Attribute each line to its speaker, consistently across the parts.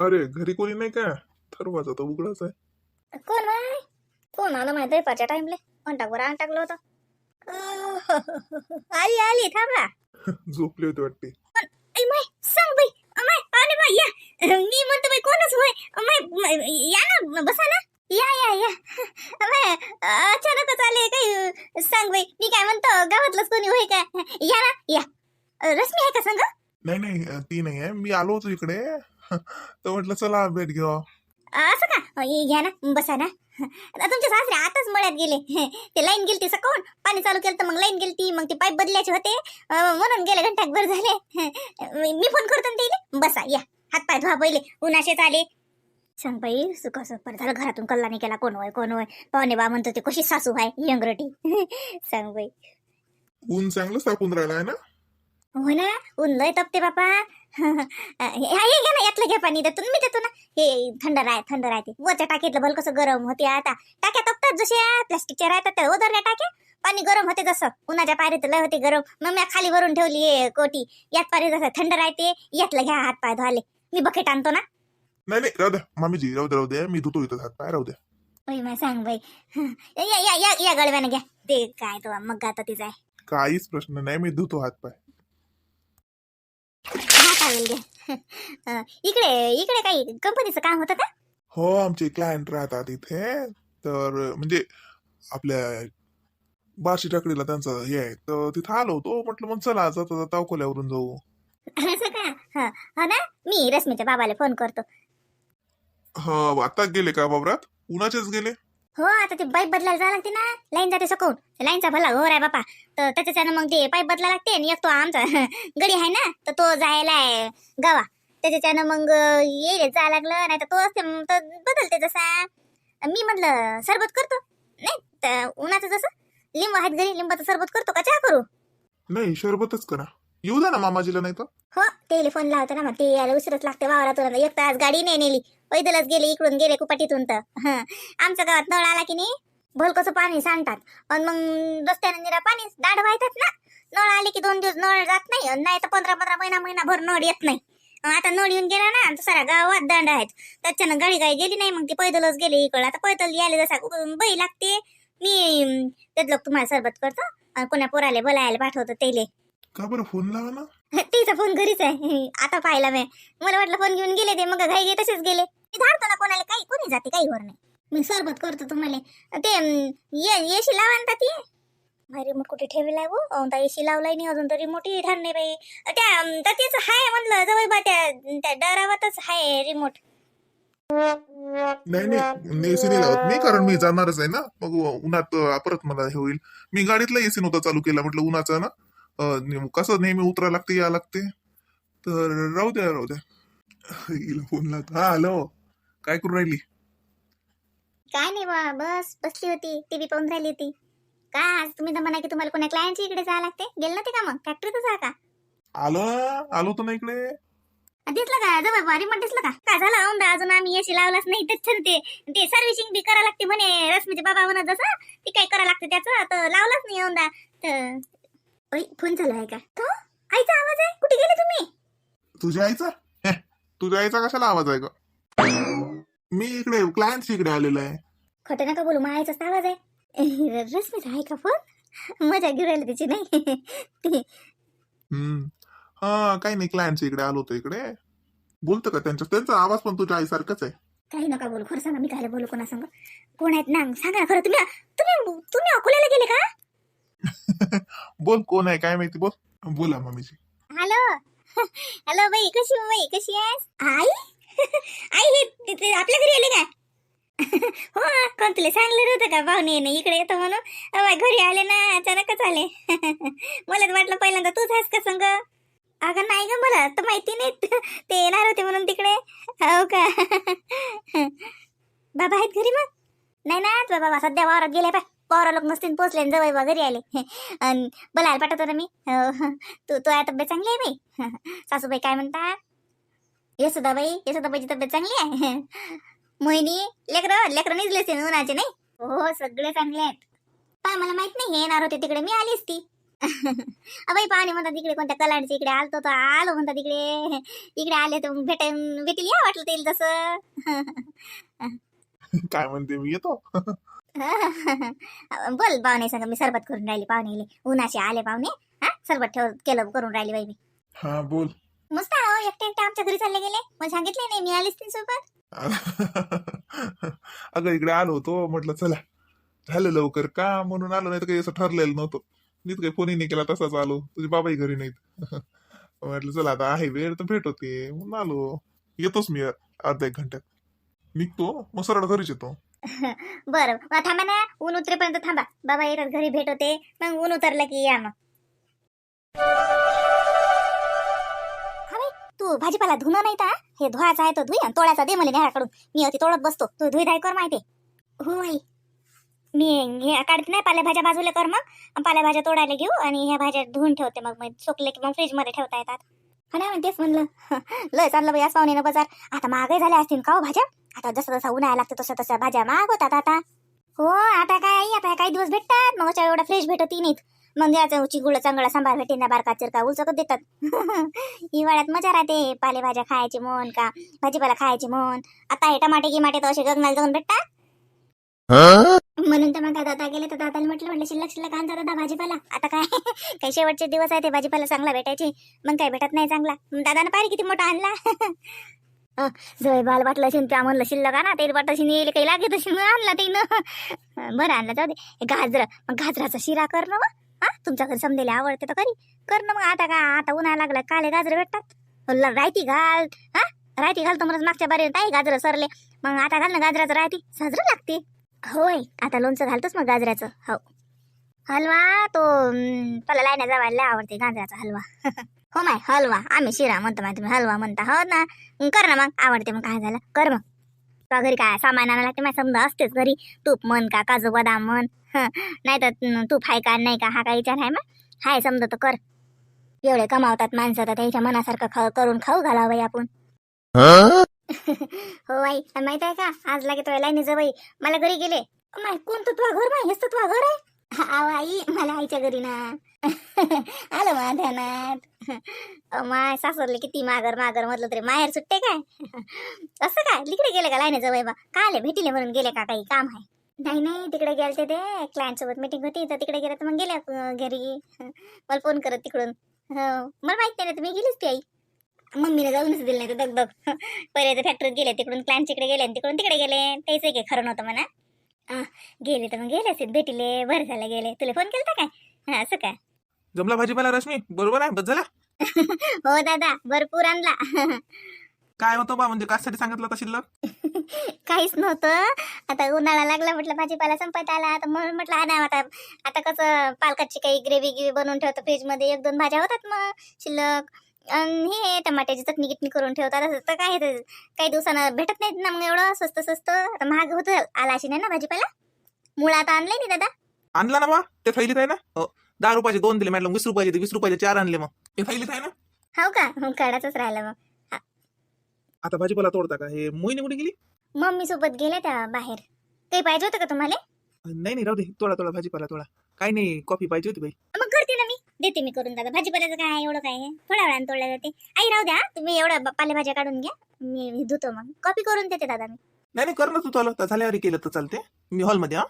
Speaker 1: अरे घरी कोणी नाही का? दरवाजा तर उघडाच आहे.
Speaker 2: कोण आहे कोण आलं माहिती आहे पाच्या टाइमले अंटाकवर आण टाकलं होतं. अं, आली आली थांबा.
Speaker 1: झोपली होती वाटते.
Speaker 2: ऐ माय सांग बाई. अमाय पाणी बाई या. मी म्हणतो बाई कोणच होय? अमाय म- या ना बसा ना. या या या. अमाय अचानकच आले काही. सांग बाई मी काय म्हणतो गावातलंच कोणी होय का? या ना या. अ, रश्मी आहे का सांग?
Speaker 1: नाही नाही अं, ती नाही आहे. मी आलो होतो इकडे. तर म्हटलं चला भेट घेऊ.
Speaker 2: असं का? अ, या ना बसा ना. तुमचे सासरे आताच मळ्यात गेले. ते लाईन गेलती सकाळून पाणी चालू केलं तर मग लाईन गेलती मग ते पाईप बदलायचे होते. अ, म्हणून गेले घंटाभर झाले. मी फोन करतो ना त्याले बसा या. हात पाय धुवा पहिले. उन्हाशेच आले. सांग बाई सुख पर झालं. घरातून कल्ला नाही केला. कोण होय कोण होय? पाहुणे बा म्हणतो ते कशी सासू आहे यंगरटी सांग बाई.
Speaker 1: ऊन चांगलंच तापून राहिला आहे ना?
Speaker 2: हो ना ऊन लय तपते बापा. हे हे घ्या ना यातलं घ्या पाणी देतो मी देतो ना. हे थंड राह थंड राहते वरच्या टाकीतलं भल कसं गरम होते आता. टाक्या तपतात जसे प्लास्टिकच्या राहतात त्या उदरल्या टाक्या. पाणी गरम होते जसं. उन्हाच्या पारीत लय होते गरम. मग मी खाली भरून ठेवली कोटी. यात पारी जसं थंड राहते यातलं घ्या हात पाय धुवाले. मी बकेट आणतो ना.
Speaker 1: नाही नाही राहू द्या. मामीजी राहू द्या राहू द्या. मी धुतो इथं हात पाय राहू द्या.
Speaker 2: बाई मा सांग बाई. या या या या गळव्यानं घ्या. ते काय तो मग आता तिचा आहे.
Speaker 1: काहीच प्रश्न नाही. मी धुतो हात पाय.
Speaker 2: चालेल घ्या इकडे इकडे काही कंपनीचं काम होतं का?
Speaker 1: हो आमचे क्लायंट राहतात इथे. तर म्हणजे आपल्या बार्शी टाकडीला त्यांचं हे आहे. तर तिथं आलो होतो. म्हटलं मग चला जाता जाता अकोल्यावरून जाऊ.
Speaker 2: असं का? हा. हो ना? मी रश्मीच्या बाबाला फोन करतो.
Speaker 1: हा आता गेले का वावरात उन्हाचेच गेले?
Speaker 2: हो आता ते पाईप बदलायला जावं लागते ना. लाईन जाते सकून लाईनचा भला घोर आहे बापा. तर त्याच्यानं मग ते पाईप बदला लागते आणि एक तो आमचा गडी आहे ना तर तो जायला आहे गावा. त्याच्यानं मग येईल जायला लागलं नाही तर तो असते बदलते जसा. मी म्हटलं सरबत करतो? नाही तर उन्हाचं जसं लिंब आहेत घरी लिंबाचं सरबत करतो का? चहा करू?
Speaker 1: नाही शरबतच करा. येऊ द्या ना मामाजीला नाही तर
Speaker 2: हो ते फोन लावतो ना मग ते यायला उशीरच लागते वावरातून. एक तास गाडी नाही नेली. पैदलच गेले इकडून गेले कुपाटीतून तर. हं. आमच्या गावात नळ आला की नाही भलकसं पाणी सांडतात. आणि मग रस्त्याने निरा पाणी दाढ वाहतात ना. नळ आले की दोन दिवस नळ जात नाही अन नाही तर पंधरा पंधरा महिना महिनाभर नळ येत नाही. अन आता नळ येऊन गेला ना तर साऱ्या गावात दांड आहेत. त्याच्यानं गाडी काही गेली नाही मग ती पैदलच गेली इकडं. आता पैदल यायला जसा उ- बाई लागते मी अं, त्यातलं तुम्हाला सरबत करतो. आणि कोणा पोराले बोलायला पाठवतो तेले
Speaker 1: का बरं फोन लावा ना
Speaker 2: तिचा फोन घरीच आहे. आता पाहिला मी. मला वाटलं फोन घेऊन गेले ते मग घाई घे तसेच गेले. मी धाडतो ना कोणाला काही कोणी जाते काही वर नाही. मी सरबत करतो तुम्हाला. ते येशी लावा ना ती रिमोट कुठे ठेवलाय वो? त्या एसी लावलाय नाही अजून तरी मोठी ठार नाही बाई. त्या तेच हाय म्हणलं जवळ बा त्या त्या डरावातच हाय रिमोट
Speaker 1: नाही नाही एसी नाही लावत मी कारण मी जाणारच आहे ना. मग उन्हात परत मला हे होईल. मी गाडीतला एसी नव्हता चालू केला म्हटलं उन्हाचा ना. कसं नेहमी उतरा लागते या लागते. तर राहू द्या राहू द्या. फोन लावतो. हा हॅलो काय करू राहिली?
Speaker 2: काय नाही बा बस बसली होती टीव्ही पाहून राहिली होती. का आज तुम्ही तर म्हणा की तुम्हाला कोणा क्लायंटच्या इकडे जायला लागते? गेलं नव्हते का मग? फॅक्टरीतच जा का?
Speaker 1: आलो? आलो तर ना इकडे.
Speaker 2: दिसलं का? जवळ भारी मग दिसलं का? काय झालं? औंदा अजून आम्ही याशी लावलाच नाही त्याच्यानं ते ते सर्व्हिसिंग बी करा लागते म्हणे रश्मीचे बाबा म्हणत जसं ते काय करा लागते त्याचं तर लावलाच नाही औंदा तर ओय, फोन चालू आहे का? तो आईचा आवाज आहे. कुठे गेले तुम्ही?
Speaker 1: तुझ्या आईचा? हे, तुझ्या आईचा कशाला आवाज आहे का मी इकडे क्लायंटच्या इकडे आलेलो आहे.
Speaker 2: खोटं नका बोलू मग आईचाच आवाज आहे. रश्मीचा आहे का फोन मजा घेऊन राहिली त्याची नाही?
Speaker 1: हम्म. हा काही नाही क्लायंटच्या इकडे आलो होतो इकडे. बोलतो का त्यांच्या त्यांचा आवाज पण तुझ्या आईसारखाच आहे.
Speaker 2: काही नका बोलू खरं सांगा मी काय बोलू कोणा सांग कोण आहेत? ना सांगा खरं तुम्ही तुम्ही तुम्ही अकोल्याला गेले का?
Speaker 1: बोल कोण आहे काय माहिती बोल. बोला मम्मीजी.
Speaker 2: हॅलो. हॅलो बाई कशी हो बाई? कशी आहेस? आई? आई हे आपल्या घरी आले का? हो कोण तुला सांगलं नव्हतं का? पाहुणे येणे इकडे येतो म्हणून. अवाय घरी आले ना अचानकच आले. मला तर वाटलं पहिल्यांदा तूच आहेस का संग? अगं नाही ग मला तर माहिती नाही. ते येणार होते म्हणून तिकडे. हो का? बाबा आहेत घरी मग? नाही ना आज बाबा. सध्या वावरात गेले पाय पोरा लोक नसतील पोचले आणि जवळ बा घरी आले. अन बोलायला पाठवतो ना मी. हो, हो. तू तू आता तब्येत चांगली आहे बाई? सासूबाई काय म्हणता म्हणतात यशोदाबाई यशोदाबाईची तब्येत चांगली आहे? मोहिनी लेकरं लेकरं निजले असते उन्हाचे नाही? हो सगळे चांगले आहेत. पण मला माहीत नाही हे येणार होते तिकडे मी आली असती. अबाई पाहुणे म्हणतात इकडे कोणत्या कलाडचे इकडे आलतो तर आलो म्हणतात इकडे इकडे आले तर भेट भेटील या वाटलं तेल तसं.
Speaker 1: काय म्हणते मी येतो?
Speaker 2: बोल पाहुणे सांग मी सरबत करून राहिली पाहुणेले उन्हाचे आले पाहुणे हा? सरबत ठेव केलं करून राहिली बाई मी.
Speaker 1: हा बोल.
Speaker 2: मस्त आहे हो एकटे एकटे आमच्या घरी चालले गेले. मग सांगितले नाही मी आलीच ती सोबत.
Speaker 1: अगं इकडे आलो होतो म्हटलं चला झालं लवकर. का म्हणून आलो नाही तर काही असं ठरलेलं नव्हतं. नीट काही फोनही नाही केला तसाच आलो. तुझे बाबाही घरी नाहीत. म्हटलं चला आता आहे वेळ तर भेट होते. म्हणून आलो. येतोच मी अर्धा एक घंट्यात. निघतो मग सरळ घरीच येतो.
Speaker 2: बरं मग थांबा ना. ऊन उतरेपर्यंत थांबा. बाबा येतात घरी भेट होते. मग ऊन उतरलं की या मग. तू भाजीपाला धुणं नाही का हे धुवायचा आहे तो धुई आणि तोडायचा दे मला नेहाकडून. मी अति तोडत बसतो. तू धुई धाय कर माहिती हो आई मी हे काढत नाही पालेभाज्या बाजूला कर मग. पालेभाज्या तोडायला घेऊ आणि ह्या भाज्या धुवून ठेवते मग. मग सुकले की मग फ्रीजमध्ये ठेवता येतात. हा नाही म्हणतेच म्हणलं. लय चाललं बाई असं ना बाजार. आता महागाई झाल्या असतील का हो भाज्या? आता जसं जसा उन्हाळा लागतं तसं तसं भाज्या महाग होतात आता. हो आता काय आता काही दिवस भेटतात. मग अशा एवढा फ्रेश भेटत नाहीत. मग द्यायचं चिगुळ चांगला सांबार भेटेन ना बारका चिरका उचकत देतात? हिवाळ्यात मजा राहते पालेभाज्या खायची म्हण का भाजीपाला खायची म्हण. आता हे टमाटे गिमाटे तर असे गगनाला जाऊन भेटतात. म्हणून तर मग दादा गेले तर दादाला म्हटलं म्हटलं शिल्लक शिल्लक आणता दादा भाजीपाला. आता काय? काही शेवटचे दिवस आहे ते भाजीपाला चांगला भेटायचे. मग काय भेटत नाही चांगला. मग दादानं पाहिजे किती मोठा आणला? जवळ बाल वाटलं असेल त्या म्हणलं शिल्लक आणा ते वाटत येईल काही लागेल तशी आणला ते बरं आणलं जाऊ दे. गाजर. मग गाजराचा शिरा कर ना मग. हा? तुमच्या घरी समजेले आवडते तर करी कर ना मग आता का आता उन्हाळा लागला काले गाजर भेटतात. रायती घाल हा? रायती घाल तर मागच्या बारी ताई गाजर सरले. मग आता घाल ना गाजराचं रायती साजरं लागते. होय आता लोणचं घालतोच मग गाजराचं हो. हलवा तो तुला लायना जावायला आवडते गाजराचा हलवा. हो माय हलवा आम्ही शिरा म्हणतो माय तुम्ही हलवा म्हणता हो ना? कर ना मग आवडते मग काय झालं कर मग. घरी काय सामान आणायला लागते माय समजा असतेच घरी. तूप म्हण का काजू बदाम म्हण. नाही तर तूप फाय का नाही का? हा काय विचार आहे मग. हाय समजा तर कर. एवढे कमावतात माणसं तर त्यांच्या मनासारखं खाऊ करून खाऊ घालावं आपण. हो आई माहीत आहे का? आज लागे तो लाईनी जवळ मला घरी गेले. माय कोणतं तुझा घर माय हेच तर घर आहे. आव आई मला आईच्या घरी ना. आलं मा ध्यानात. माय सासरले किती मागर मागर म्हटलं तरी माहेर सुट्टे काय? असं काय? तिकडे गेले का लाईने जवळ बा? काले भेटीले म्हणून गेले का काही? काम आहे. नाही नाही तिकडे गेलते ते क्लायंट सोबत मीटिंग होती तर तिकडे गेले तर मग गेल्या घरी. मला फोन करत तिकडून. हो मला माहीत नाही ना तुम्ही गेलीच ती आई. मम्मीने जाऊनच दिलं नाही तर दग दग पहिले तर फॅक्टरीत गेले तिकडून क्लायंट तिकडे गेले आणि तिकडून तिकडे गेले. तेच काही खरं नव्हतं म्हणा. गेले तर मग गेले असतील भेटीले बरं झालं गेले. तुला फोन केलता काय? हा असं काय?
Speaker 1: जमला भाजीपाला रश्मी? बरोबर आहे बस झाला.
Speaker 2: हो दादा भरपूर आणला.
Speaker 1: काय होतं बा म्हणजे कासाठी सांगितलं होतं शिल्लक?
Speaker 2: काहीच नव्हतं. आता उन्हाळा लागला म्हटलं भाजीपाला संपत आला. तर म्हणून म्हटलं आणा आता. आता कसं पालकाची काही ग्रेव्ही गिव्ही बनवून ठेवतो फ्रीजमध्ये. एक दोन भाज्या होतात मग शिल्लक. आणि हे टमाट्याची चटणी गिटणी करून ठेवतात असं तर काय काही दिवसानं भेटत नाहीत ना मग एवढं. स्वस्त स्वस्त. आता महाग होत. आला अशी नाही ना भाजीपाला? मुळा आता आणले नाही दादा.
Speaker 1: आणला ना बा. ते थैलीत आहे ना? हो. दहा रुपयाचे दोन दिले. मॅडम वीस रुपयाचे वीस रुपयाचे चार आणले मग. ते थैलीत आहे ना?
Speaker 2: हो का? मग काढायचंच राहिलं मग.
Speaker 1: आता भाजीपाला तोडता का? हे मोहिनी कुठे गेली?
Speaker 2: मम्मी सोबत गेले त्या बाहेर. काही पाहिजे होतं का तुम्हाला?
Speaker 1: नाही नाही राहू दे. तोडा तोडा भाजीपाला तोडा. काही नाही कॉफी पाहिजे होती बाई.
Speaker 2: मग करते ना मी. देते मी करून दादा. भाजीपाल्याचं काय आहे, एवढं काय आहे? थोड्या वेळानं तोडल्या जाते. आई राहू द्या. तुम्ही एवढं ब- पालेभाज्या काढून घ्या. मी धुतो मग. कॉपी करून देते दादा मी.
Speaker 1: नाही नाही कर ना तू चालू. झाल्यावर केलं तर चालते मी हॉलमध्ये हा.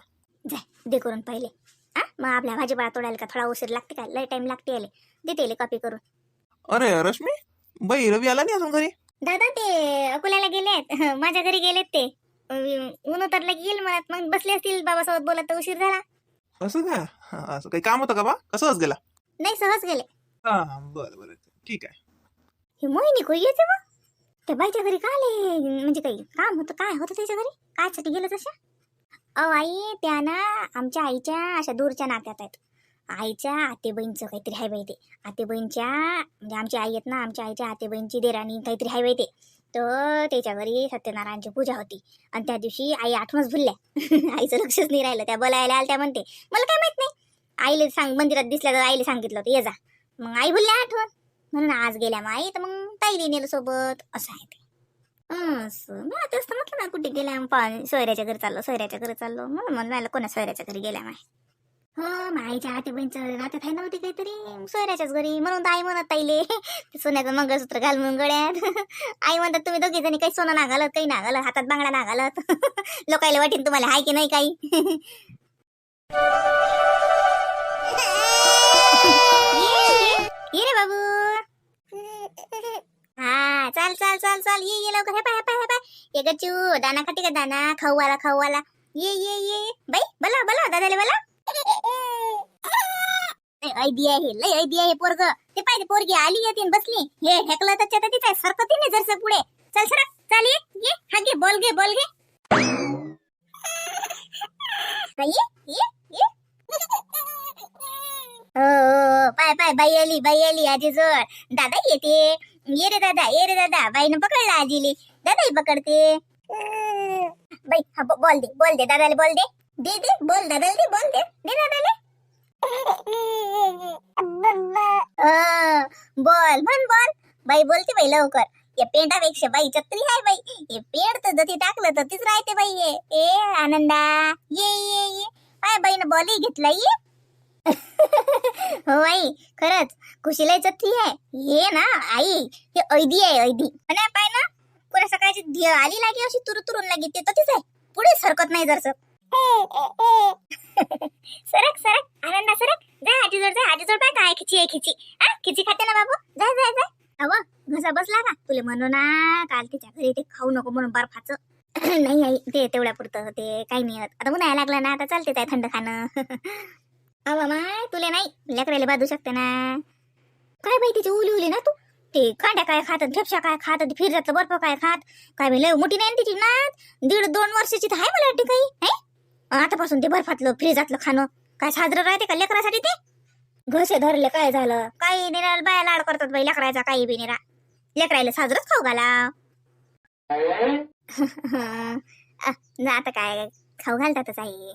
Speaker 2: दे करून पहिले. हा? मग आपल्या भाजीपाला तोडायला का थोडा उशीर लागते का? लय टाइम लागते याले. देते याले कॉपी करून.
Speaker 1: अरे रश्मी? बाई रवी आला नाही अजून घरी?
Speaker 2: दादा ते अकोल्याला गेलेत. माझ्या घरी गेलेत ते. ऊन उतरलं की येईल म्हणत मग बसले असतील बाबासोबत बोलत तर उशीर झाला.
Speaker 1: असं का? हा, असं काही काम होतं का बा? कसंच गेला?
Speaker 2: नाही सहज गेले.
Speaker 1: हा बरं बरं. ठीक आहे.
Speaker 2: हे मोहिनी कोई येते मग त्या बाईच्या घरी का आले? म्हणजे काही काम होतं काय होतं त्याच्या घरी? कायसाठी गेलं तशा? अहो आई त्या ना आमच्या आईच्या अशा दूरच्या नात्यात आहेत. आईच्या आतेबहीणचं काहीतरी हाय बाई ते. बहीणच्या म्हणजे आमची आई आहेत ना आमच्या आईच्या आतेबहीणची देराणी काहीतरी हाय बाई ते. तर त्याच्या घरी सत्यनारायणची पूजा होती. आणि त्या दिवशी आई आठवणच भुलल्या. आईचं लक्षच नाही राहिलं. त्या बोलायला आल्या त्या म्हणते मला काय माहीत नाही. आईला सांग मंदिरात दिसल्या तर आईला सांगितलं होतं ये जा. मग आई भुलल्या आठवण. म्हणून आज गेल्या मग आई तर मग ताईली नेलं सोबत असं आहे ते. असं. मी आता असतं म्हटलं ना कुठे गेल्या सोयऱ्याच्या घरी चाललो सोयऱ्याच्या घरी चाललो. म्हणून म्हणून कोणा सोयऱ्याच्या घरी गेल्या माय हो माईच्या आते बहिणीचं नात्यात आहे नव्हती काहीतरी. सोयऱ्याच्याच घरी. म्हणून तर आई म्हणत ताईले ते सोन्याचं मंगळसूत्र घाल म्हणून गळ्यात आई म्हणतात तुम्ही दोघे जणी काही सोनं ना घालत काही ना घालत हातात बांगडा ना घालत. लोकायला वाटेल तुम्हाला हाय की नाही काही? ये, रे बाबू. हा चाल चाल चाल चाल. ये ये लवकर. हे पाय हे पाय हे पाय ये गच्चू दाना खाते का दाना? खाऊ आला खाऊ आला ये ये ये. बाई बोला बोला दादाले बोला आयडिया आहे लय आयडिया आहे पोरग. ते पाहिजे पोरगी आली आणि बसली. हे हेकलं त्यात तिथे सरकती नाही जरसं पुढे. चल सर चाल ये ये हा घे बोल घे बोल घे. ये ये. ये ओ, पाय पाय बाई आली बाई आली आजी जोड दादा येते. ये रे दादा ये रे दादा. बाईनं पकडला आजीली. दादाही पकडते. बाई हा बोल दे बोल दे. दादाला बोल दे. दे दे बोल दादाला दे बोल दे दे दादाला. अं, बोल म्हण बोल. बाई बोलते बाई लवकर. या पेंडापेक्षा बाई छत्री आहे बाई. हे पेंड तर जती टाकलं तर तीच राहते बाई ये ए आनंदा ये ये ये. पाय बाईनं बॉलही घेतला ये. हो आई खरंच. खुशीला छत्री आहे. ये ना आई हे ऐदी आहे ऐदी. आणि पाय ना पुरा सकाळची आली लागे अशी तुरु तुरून लागे ते तर आहे. पुढे सरकत नाही जरसं. हो, हो, हो. सरक सरक. आनंदा सरक. जा आजी जोड जा आजी जोड पाय. काय खिची आहे खिची. हा? खिची खाते ना बाबू? जा जा जा. अव घसा बसला का तुले म्हणू ना काल तिच्या घरी ते खाऊ नको म्हणून बर्फाचं. नाही आई ते तेवढ्या पुरतं ते काही नाही होत. आता उन्हाळा लागला ना आता चालते काय थंड खाणं. अवा माय तुले नाही. लेकराले बाजू शकते ना. काय बाई तिची उली उली ना तू? ते खांड्या काय खात झेपशा काय खात ते फिरजातलं बर्फ काय खात? काय लय मोठी नाही तिची ना दीड दोन वर्षाची तर आहे मला वाटते काही आतापासून ते बर्फातलं फ्रीजातलं खाणं. काय साजरं राहते का लेकरासाठी ते? घसे धरले काय झालं? काही निरा बाया लाड करतात बाई लेकरायचा काही बी निरा लेकरायला साजरंच खाऊ घाला. ना आता काय खाऊ घालतातच आई.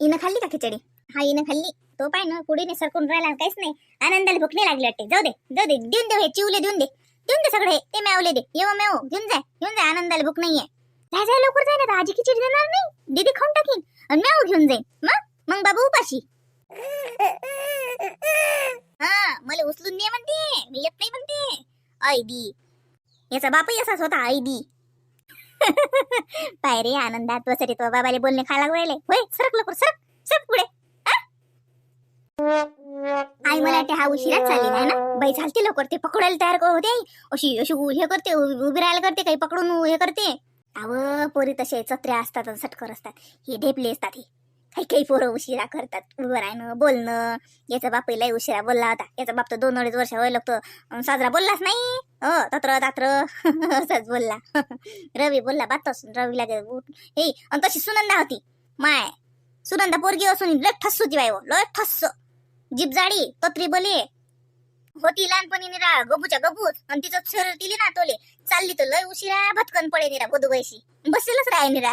Speaker 2: इनं खाल्ली का खिचडी? हा इनं खाल्ली. तो पाय ना पुढे सरकून राहिला काहीच नाही. आनंदाला भूक नाही लागली वाटते. जाऊ दे जाऊ दे देऊन दे हे चिवले देऊन दे. देऊन दे सगळे ते मेवले दे. येऊ मेव घेऊन जाय घेऊन जाय आनंदाला भूक नाहीये. जाय जाय लवकर जाय ना आजी खिचडी देणार नाही. दीदी खाऊन टाकीन. आणि मेव घेऊन जाईन. मग? मग बाबा उपाशी. हा मला उचलून दे म्हणते. मी येत नाही म्हणते. ऐदी याचा बापही असाच होता ऐदी पाय रे आनंदात बसत तो बाबाले बोलणे खायला लागले. होय सरक लवकर सरक सरक पुढे. आई मला वाटते हा उशिराच चालली नाही ना? बाई चालते लवकर ते पकडायला तयार होते अशी अशी हे करते उभी राहायला करते काही पकडून हे करते. अव पोरी तसे चत्र्या असतात आणि सटकर असतात. हे ढेपले असतात हे. काही काही पोरं उशिरा करतात. उभं राहणं बोलणं. याचा बाप लय उशिरा बोलला होता. याचा बाप तर दोन अडीच वर्ष व्हायला लागतो. साजरा बोललाच नाही. हो तत्र तात्र असंच बोलला. रवी बोलला बातच रवी लागे हे आणि तशी सुनंदा होती. माय सुनंदा पोरगी असून लय ठस होती हो, लय ठस्स. जीप जाडी तत्री बोले. होती लहानपणी निरा गबूच्या गबूत आणि तिचं शरीर दिली ना तोले. चालली तर लय उशिरा भटकन पडे निरा गोदूबाईशी बसेलच राय निरा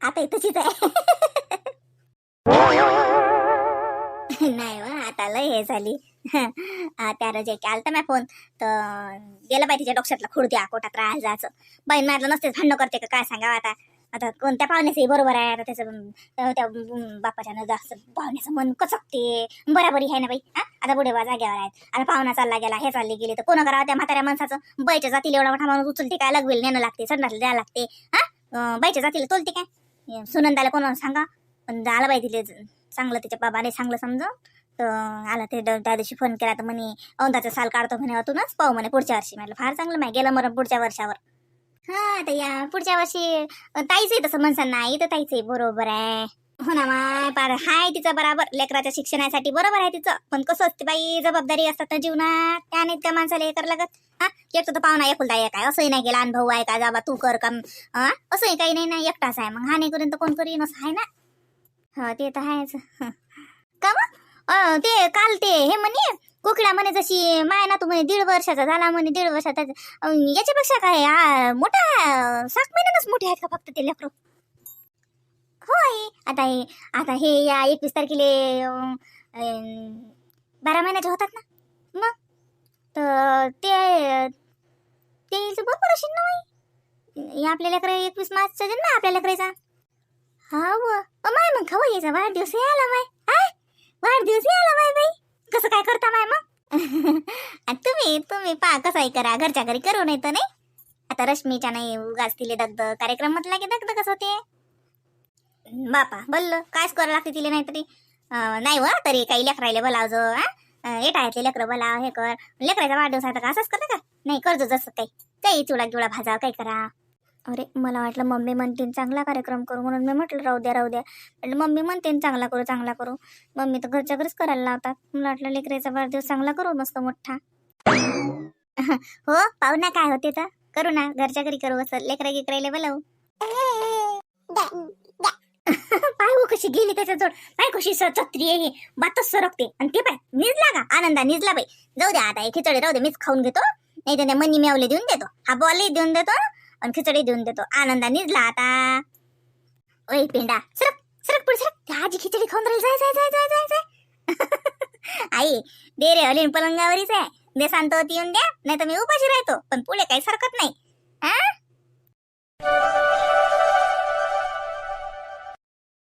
Speaker 2: आता तशीच आहे. नाही वा आता लय हे झाली. त्या रजे आलता मॅ फोन. तर गेला बाई तिच्या डोक्यातला खुडती कोटात राहायला जायचं. बाई मारलं नसतेच भांडण करते का? काय सांगावं आता? आता कोणत्या पाहुण्याचंही बरोबर आहे. आता त्याचं त्या अं, बापाच्यानं जास्त पाहुण्याचं मन कचकते बराबरी आहे ना बाई हा? आता पुढे बा जाग्यावर आहेत. आता पाहुणा चालला गेला हे चालले गेले तर कोण करावं त्या म्हाताऱ्या माणसाचं? बाईच्या जातीला एवढा मोठा माणूस उचलते काय लगवेल नेणं लागते संडासला द्यायला लागते हा? बाईच्या जातीला तोलते काय? सुनंदाला कोणाला सांगा? पण आला बाई तिले चांगलं त्याच्या बाबाने चांगलं समजा. तर आला ते त्या दिवशी फोन केला तर म्हणे औंधाचा साल काढतो म्हणे अतूनच. पाहू म्हणे पुढच्या वर्षी. म्हटलं फार चांगलं माहिती गेलं मरण पुढच्या वर्षावर. हा तर या पुढच्या वर्षी ताईच आहे तसं म्हणसान नाही तर ताईच आहे बरोबर आहे. हो ना माय पार हाय तिचं बराबर लेकराच्या शिक्षणासाठी बरोबर आहे तिचं. पण कसं असते बाई जबाबदारी असतात ना जीवनात त्याने त्या माणसाला हे कर लागत. हा एकटं तर पाहुणा एकुलता एक आहे असंही नाही गेला अनुभव आहे का जाबा तू कर काम. हा असंही काही नाही ना एकटाच आहे. मग हा नाही करून तर कोण करीन असं आहे ना? हा ते तर आहेच. हं. का मग ते काल ते हे म्हणे कोकिळा म्हणे जशी माय ना तू म्हणे दीड वर्षाचा झाला म्हणे दीड वर्षाचा याच्यापेक्षा काय हा, मोठा सात महिन्यानच मोठे आहेत का फक्त ते लेकरं? होय. आता हे आता हे या एकवीस तारखेले बारा महिन्याचे होतात ना? मग? तर ते ते बरोबर असेल ना माई या आपल्या लेकरं एकवीस मार्चचा जन्म आहे आपल्या लेकराचा. हा व माय मग खवा यायचा वाढदिवस आला माय आय वाढदिवस आला माय बाई. कसं काय करता माय मग? तुम्ही तुम्ही पा कसंही करा. घरच्या घरी करू नाही तर नाही? आता रश्मीच्या नाही उगाच तिले दगद कार्यक्रम म्हटला की दगद कसं होते. बापा बल्ल कायच करावं लागते तिले नाहीतरी तरी? नाही व तरी काही लेकरायले बोलावजो हा? येटायतले लेकरं बोलाव हे कर. लेकराचा वाढदिवस आता का असंच करता का? नाही करजो जसं काही. काही चुडा गिवडा भाजाव काही करा. अरे मला वाटलं मम्मी म्हणते चांगला कार्यक्रम करू म्हणून मी म्हटलं राहू द्या राहू द्या. म्हटलं मम्मी म्हणते चांगला करू चांगला करू. मम्मी तर घरच्या घरीच करायला लावतात. मला वाटलं लेकराचा वाढदिवस चांगला करू मस्त मोठा. हो पाहू ना काय होते तर. करू ना घरच्या घरी करू असं. लेकरा गिकरायला बोलावू. पाय हो कशी गेली त्याच्याजवळ. पाय कशी सत्री छत्री आहे बातच सरकते. आणि ते पाय निजला का? आनंदा निजला बाई. जाऊ दे आता हे खिचडी राहू दे मीच खाऊन घेतो. नाही तर मनी मेवले देऊन देतो. हा बॉलही देऊन देतो. आणि खिचडी देऊन देतो. आनंदाने आता ओय पेंडा. सरक सरक पुढे सरक. आजी खिचडी खाऊन राहील. जाय जाय जाय जाय जाय. जाय आई दे रे अलीन पलंगावरीच आहे. दे सांगतो ती येऊन द्या. नाही तर मी उपाशी राहतो. पण पुढे काही सरकत नाही. हा